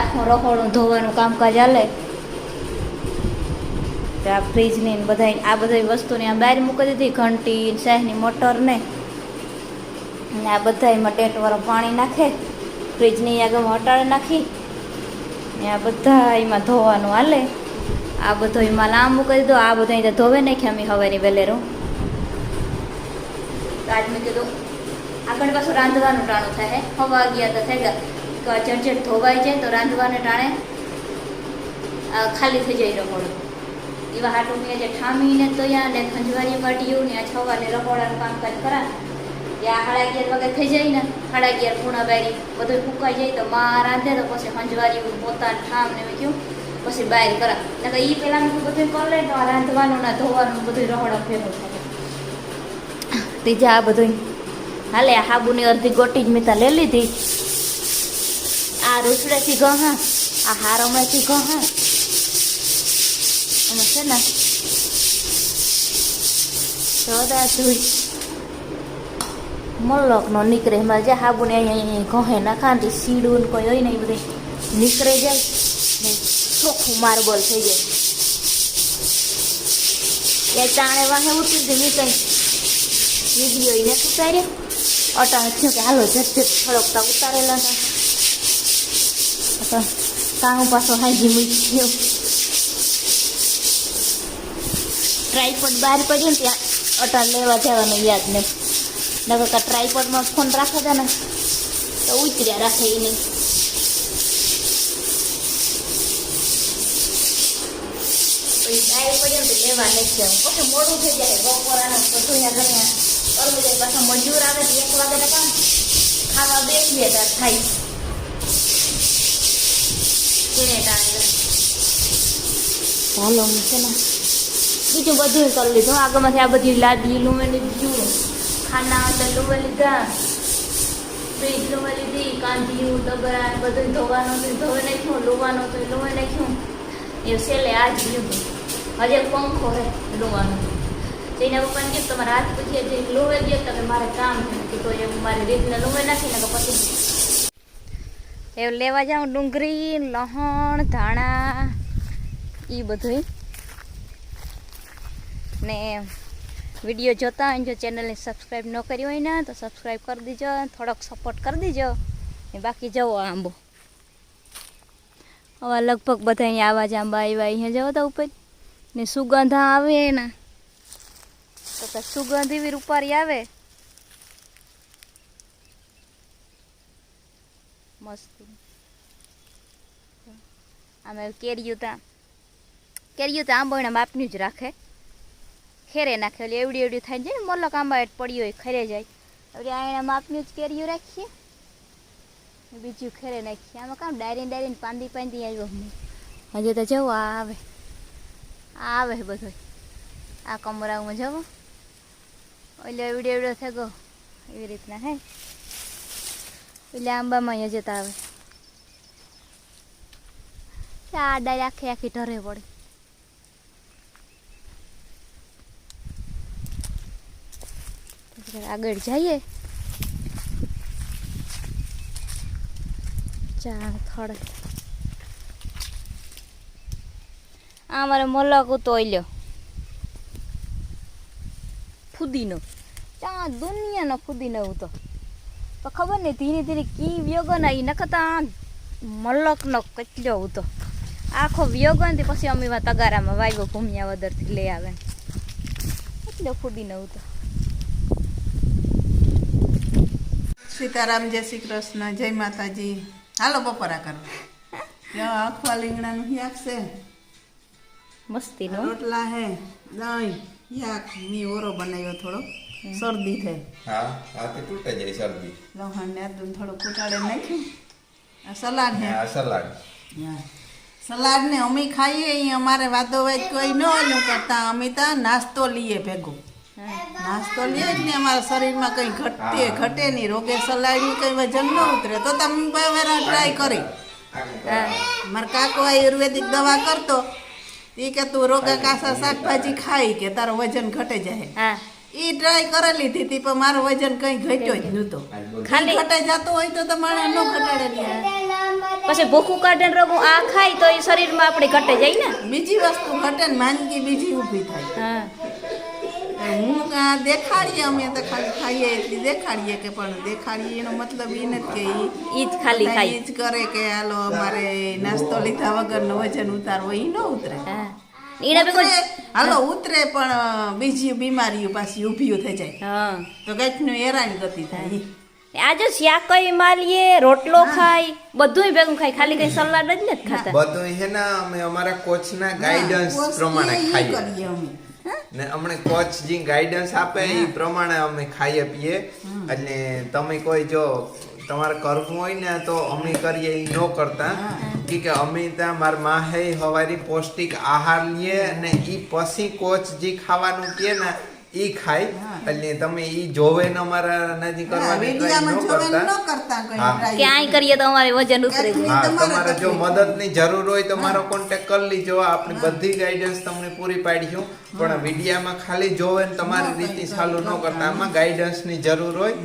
આખું રખોડું ધોવાનું કામકાજ હાલે. આ ફ્રીજની ને બધાય આ બધી વસ્તુની આ બહાર મૂકી દીધી, ઘંટી શાહની મોટર ને. અને આ બધા એમાં ટેન્ટવાળું પાણી નાખે ફ્રીજની આગળ હટાડી નાખી. ને આ બધા એમાં ધોવાનું હાલે. આ બધો એમાં લાંબુ કરી દીધો, આ બધા અહીંયા ધોવે નાખ્યા અમે હવેની વેલેરું. આજ મેં કીધું, આગળ પાછું રાંધવાનું ટાણું થાય હવા ગયા તો થઈ ગયા. જટજટ ધોવાઈ જાય તો રાંધવાને ટાણે ખાલી થઈ જાય રગોડો. એવા હાટું મેં જે ઠામીને તોયા ને ખંજવાની માટીયું ને આ છવાને રગોડાનું કામકાજ કરા ત્યાં સાડા અગિયાર વાગે થઈ જાય ને સાડા અગિયાર પૂણા બારી બધું ફૂંકાઈ જાય તો માં રાંધે તો પછી ખંજવારી પોતાનું ઠામ ને કહ્યું પછી બહાર કરા એટલે એ પહેલાં બધું કરી લે તો રાંધવાનું ના ધોવાનું બધું રહોડા ફેરવું થાય ત્રીજા આ બધું હાલે હાબુની અડધી ગોટી જ મેં તા લઈ લીધી. આ રૂસડેથી ગહા આ હારમણેથી ગહા અને છે ને, જોરદાર ધૂળ નો નીકળે, એમાં જે હાબુને અહીંયા ઘહે નાખાંતી સીડું ને કોઈ હોય ને એ બધું નીકળે જાય ને ચોખ્ખું માર્બલ થઈ જાય. એ ચાણે વાહે ઉતરી દીધી કંઈ વીડિયો એને ઉતારે અટાણે થયું કે હાલો જટ જટ થોડોક ઉતારેલા હતા. કામ પાછો હાજી મૂક્યો ટ્રાયપોડ બહાર પડ્યો ને ત્યાં અટાણ લેવા જવાનું યાદ નહીં નકર કા ટ્રાયપોડમાં ફોન રાખે છે ને તો ઉતર્યા રાખે એ નહીં ને તો લેવા નથી જવું પછી મોડું થઈ જાય બપોરાનું બધું અહીંયા કરવું જાય પાછા મજૂર આવે એક વાગે તો કામ ખાવા બેસીએ ત્યારે થાય હાલો છે ને બીજું બધું કરી લીધું. આગળમાંથી આ બધી લાદી લુમે લીધું. ખાના હતા લુમે લીધા. ફ્રીજ લુમે લીધી. કાંદીયું ડબરા બધું ધોવાનું હતું. ધોઈ નાખ્યું, લોવાનું હતું, લુમે નાખ્યું. એ છેલ્લે આ જ લીધું. હજે પંખો હે, લુવાનો. જઈને પપ્પાને કીધું, તમારા હાથ પૂછીએ જે લોહે ગયો તમે કે મારે કામ કે તો એ મારી રીતને લોહે નાખી ને પછી એ લેવા જાઉં ડુંગળી લહણ, ધાણા એ બધું ને વીડિયો જોતા હોય જો ચેનલને સબસ્ક્રાઈબ ન કરી હોય ને, તો સબસ્ક્રાઈબ કરી દીજો થોડોક સપોર્ટ કરી દીજો. ને બાકી જવો આંબો. હવે લગભગ બધા અહીંયા આવા જ આંબા આવ્યા, અહીંયા જવો તો ઉપર. ને સુગંધ આવે ને તો સુગંધ એવી રૂપારી આવે. મસ્તી. આમે કેરીયું ત્યાં કેરીયું તો આંબો એના માપનું જ રાખે. ખેરે નાખે, એટલે એવડી એવડી થાય જાય ને, મોલક આંબા એટ પડી હોય, ખેરે જાય. એટલે આ એના માપનું જ કેરીયું રાખીએ. બીજું ખેરે નાખીએ. આમાં કામ ડાયરીને ડાયરીને પાંદી પાંદી આવ્યો હજી તો જવું, આ આવે. આ આવે બધો આ કમરાઓમાં જવો. એટલે એવડે એવડો ગયો એવી રીતના, હે? એટલે આંબામાં અહીંયા જતા આવે. આ ડાય આખી આખી ઢરે પડે આગળ જઈએ. ચા થડે. આ મારે મલક ઉતો લ્યો ફુદીનો. ચા દુનિયાનો ફુદીનો ઉતો તો ખબર નહીં ધીરે ધીરે કી વ્યોગન આવી નખતા મલકનો કચલો ઉતો આખો વ્યોગનથી પછી અમે તગારામાં વાગ્યો ભૂમિયા વદરથી લઈ આવે. એટલો ફુદીનો ઉતો સીતારામ જય શ્રી કૃષ્ણ જય માતાજી. હાલો બપોરા કરો આખો આખવા લીંગણાનું શાક છે. મસ્તીનો. રોટલા હે દહીં યાક મી ઓરો બનાવ્યો થોડો. શરદી થાય હા હા તે તૂટે જાય શરદી. લહણ ને આદું થોડું કુટાડે નાખ્યું. આ સલાડ ને આ સલાડ. હા. સલાડ ને અમે ખાઈએ અહીં અમારે વાદો વાદ કોઈ ન એનું કરતા. અમે ત્યાં નાસ્તો લઈએ ભેગો. નાસ્તો લઈએ જ ને અમારા શરીરમાં કંઈ ઘટે ઘટે નહીં. રોગે સલાડની કંઈ વજન ન ઉતરે. તો તમે બે ટ્રાય કરી. મારા કાકો આયુર્વેદિક દવા કરતો. એ કે તું રોગા કાસા શાકભાજી ખાઈ કે તારો વજન ઘટે જાય. હા. એ ટ્રાય કરેલી હતી તી પણ મારો વજન કઈ ઘટ્યો જ નહોતો. ખાલી- ઘટાઈ જતો હોય તો તમારે ન ઘટાડે પછી ભૂખું કાઢે ને રોગું આ ખાય તો એ શરીરમાં આપણે ઘટે જાય ને. બીજી વસ્તુ ઘટે ને માંદગી બીજી ઊભી થાય. હું. આ દેખાડીએ અમે તો ખાલી ખાઈએ એટલી દેખાડીએ કે પણ દેખાડીએ એનો મતલબ એ નથી કે ઈ ઈ જ ખાલી ખાય. ઈ જ કરે કે હાલો અમારે નાસ્તો લીધા વગરનો વજન ઉતારવો એ ન ઉતરે. હા. ઉતરે, હાલો ઉતરે પણ બીજી બીમારીઓ પાછી ઊભી થઈ જાય. હા. તો ગાંઠનું હેરાન ગતિ થાય. આજે શાકઈ માલીએ રોટલો ખાય બધુંય ભેગું ખાય ખાલી કઈ સલાડ જ નથી ખાતા. બધું હે ને અમે અમારા કોચના ગાઈડન્સ પ્રમાણે ખાઈએ. ને અમને કોચ જે ગાઈડન્સ આપે એ પ્રમાણે અમે ખાઈએ પીએ. એટલે તમે કોઈ જો તમારે કરવું હોય ને તો અમે કરીએ એ ન કરતા. કી કે અમિતા મારમાં હે હવારી પૌષ્ટિક આહાર લે અને ઈ પછી કોચ જે ખાવાનું કે ને ઈ ખાય. એટલે તમે ઈ જોવે ને મારા નજી કરવાની try ન કરતા. ક્યાંય કરીએ તો અમારે વજન ઉતરે તમારે તમારે જો. મદદની જરૂર હોય તો મારો કોન્ટેક્ટ કરી લીજો. આપણી બધી ગાઈડન્સ તમને પૂરી પાડીશું પણ વિડીયામાં ખાલી જોવે ને તમારી રીતે ચાલુ ન કરતા. આમાં ગાઈડન્સની જરૂર હોય.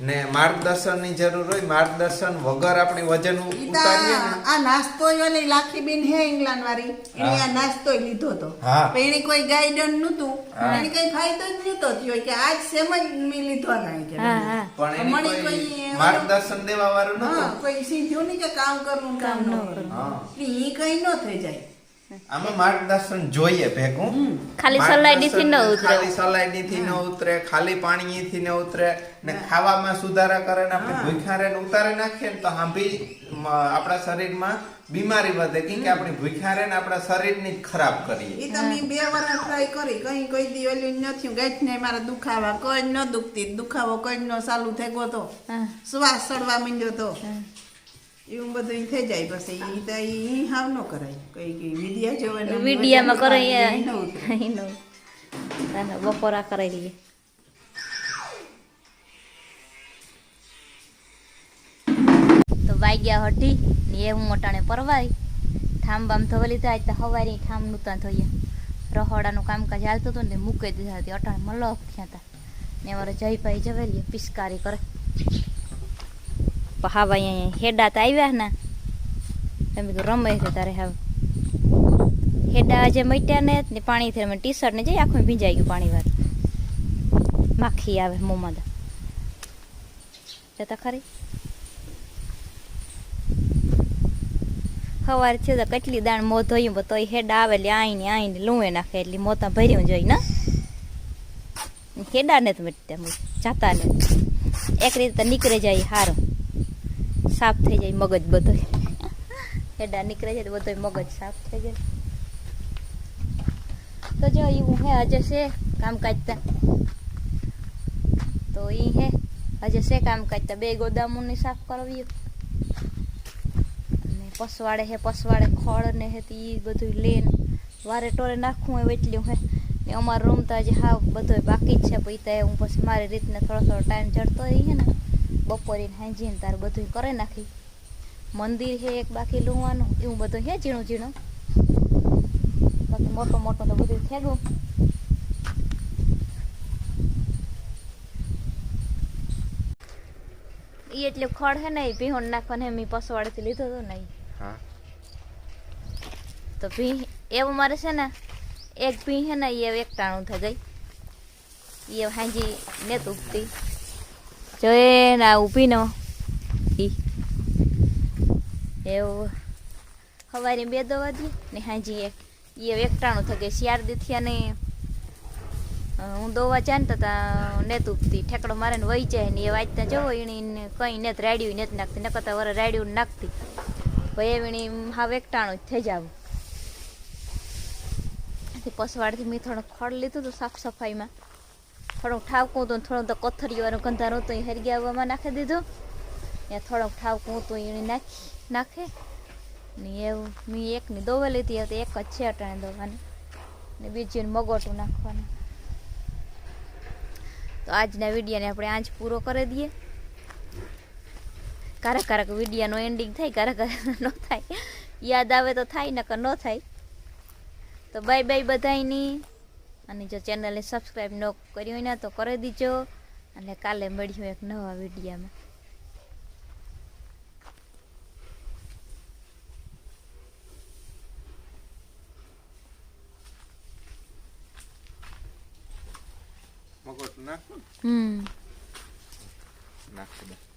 ને માર્ગદર્શનની જરૂર હોય માર્ગદર્શન વગર આપણે વજન ઉતારીએ આ નાસ્તો ઓલી લાખી બેન હે ઇંગ્લેન્ડ વાળી એને આ નાસ્તો લીધો તો. પણ એને કોઈ ગાઈડન નતું એને કઈ ફાયદો જ નતો થયો કે આજ સેમ જ મેં લીધો ના કે પણ એને કોઈ માર્ગદર્શન દેવા વાળું નતું કોઈ સીધું નહીં કે કામ કરવું કામ ન કરવું. હા. ઈ કઈ ન થઈ જાય. આમાં માર્ગદર્શન જોઈએ ભેગું. ખાલી સલાઈડીથી ન ઉતરે. ખાલી સલાઈડીથી ન ઉતરે ખાલી પાણીથી ન ઉતરે ને ખાવામાં સુધારા કરે ને આપણે ભૂખ્યા રહે ને ઉતારી નાખીએ ને તો હાંભી આપણા શરીરમાં બીમારી વધે. કેમ કે આપણે ભૂખ્યા રહે ને આપણા શરીરને ખરાબ કરીએ. ઈ તો મેં બે વાર ટ્રાય કરી. કઈ કોઈ દી ઓલી નથી ગાંઠ ને મારા દુખાવા કોઈ ન દુખતી. દુખાવો કોઈ ન ચાલુ થઈ ગયો તો શ્વાસ ચડવા માંડ્યો તો. એવું બધું થઈ જાય. પછી એ તો એ હાવ ન કરાય. કઈ વિડિયા જોવે વિડિયામાં કરાય ન બપોરા કરાઈ લઈએ. તો વાગ્યા હટી ને એ હું મોટાણે પરવાઈ ઠામ બામ ધોવેલી થાય તો હવારી ઠામ નૂતા થઈએ રહોડાનું કામકાજ હાલતું હતું ને મૂકી દીધા હતી અટાણે મલક થયા હતા. ને અમારે જયભાઈ જવેલી પિસ્કારી કરે. પણ હા અહીંયા હેડા તો આવ્યા ને તમે કીધું, રમે છે તારે હવે. હેડા આજે મટ્યા ને ને પાણી થી ટી શર્ટ ને જઈ આખું ભીંજાઈ ગયું પાણી વાર માખી આવે મોંમાં તો. ખરી. સવારે છે તો કેટલી દાણ મો ધોયું, પણ તોય હેડા આવે એટલે આઈને આઈને લૂવે નાખે એટલે મોતા ભર્યું જોઈ ને હેડા ને તો મટતા જાતા ને એક રીતે નીકળી જાય હારો. સાફ થઈ જાય, મગજ બધોય. હેડા નીકળે છે તો બધોય મગજ સાફ થઈ જાય. તો જો એવું હે આજે છે કામકાજ તા. તો એ હે, આજે છે કામકાજ તા. બે ગોદામોની સાફ કરવી અને પસવાડે હે, પસવાડે ખોળ ને હે તે એ બધું લેન. વારે ટોરે નાખવું હોય એટલું હે. ને અમારો રૂમ તો આજે હાવ બધોય બાકી જ છે. પછી હું પછી મારી રીતને થોડો થોડો ટાઈમ ચડતો રહીએ ને. બપોરે હાંજીને તારે બધું કરે નાખી. મંદિર છે એક બાકી લુવાનું એવું બધું છે ઝીણું ઝીણું. બાકી મોટો મોટો તો બધું થેગું ઈ એટલે ખડ હે ને ભીહોણ નાખવાને મેં પસવાડેથી લીધો હતો ને તો ભી એવું મારે છે ને એક ભી હે ને એ એકટાણું થઈ ગઈ. એ હાંજી નેત ઉગતી જો એ ના ઊભી નો એવું સવારે બે દવા દી ને હાજી એક એ એકટાણું થઈ ગઈ શિયાર દીથી અને હું દોવા જાય ને તો નેત ઉપતી ઠેકડો મારે વહી જાય ને એ વાંચતા જવો એની કંઈ નેત રાડ્યું નેત નાખતી નકર તો વરે રાડ્યું નાખતી ભાઈ એવી હાવ એકટાણું જ થઈ જાવ પસવાડથી મેં થોડો ખડ લીધું હતું સાફ સફાઈમાં થોડુંક ઠાવકું હતું થોડોક તો કોથળીવાળું ગંધારું હતો એ હરગી આવવામાં નાખી દીધું. ત્યાં થોડોક ઠાવકું હતું એને નાખી, નાખે. ને એવું મેં એકની દોવા લીધી હતી, એક જ છે અટાણે દોવાની. ને બીજી મગોટું નાખવાનું. તો આજના વિડીયોને આપણે આજ પૂરો કરી દઈએ. કારક કારક વિડીયાનો એન્ડિંગ થાય, કારક કારક ન થાય. યાદ આવે તો થાય, નકર ન થાય. તો બાય બાય બધાયની. અને જો ચેનલને સબસ્ક્રાઈબ ન કરી હોય ને તો કરી દીજો. અને કાલે મળીશું એક નવા વિડીયામાં. હમ. નાખો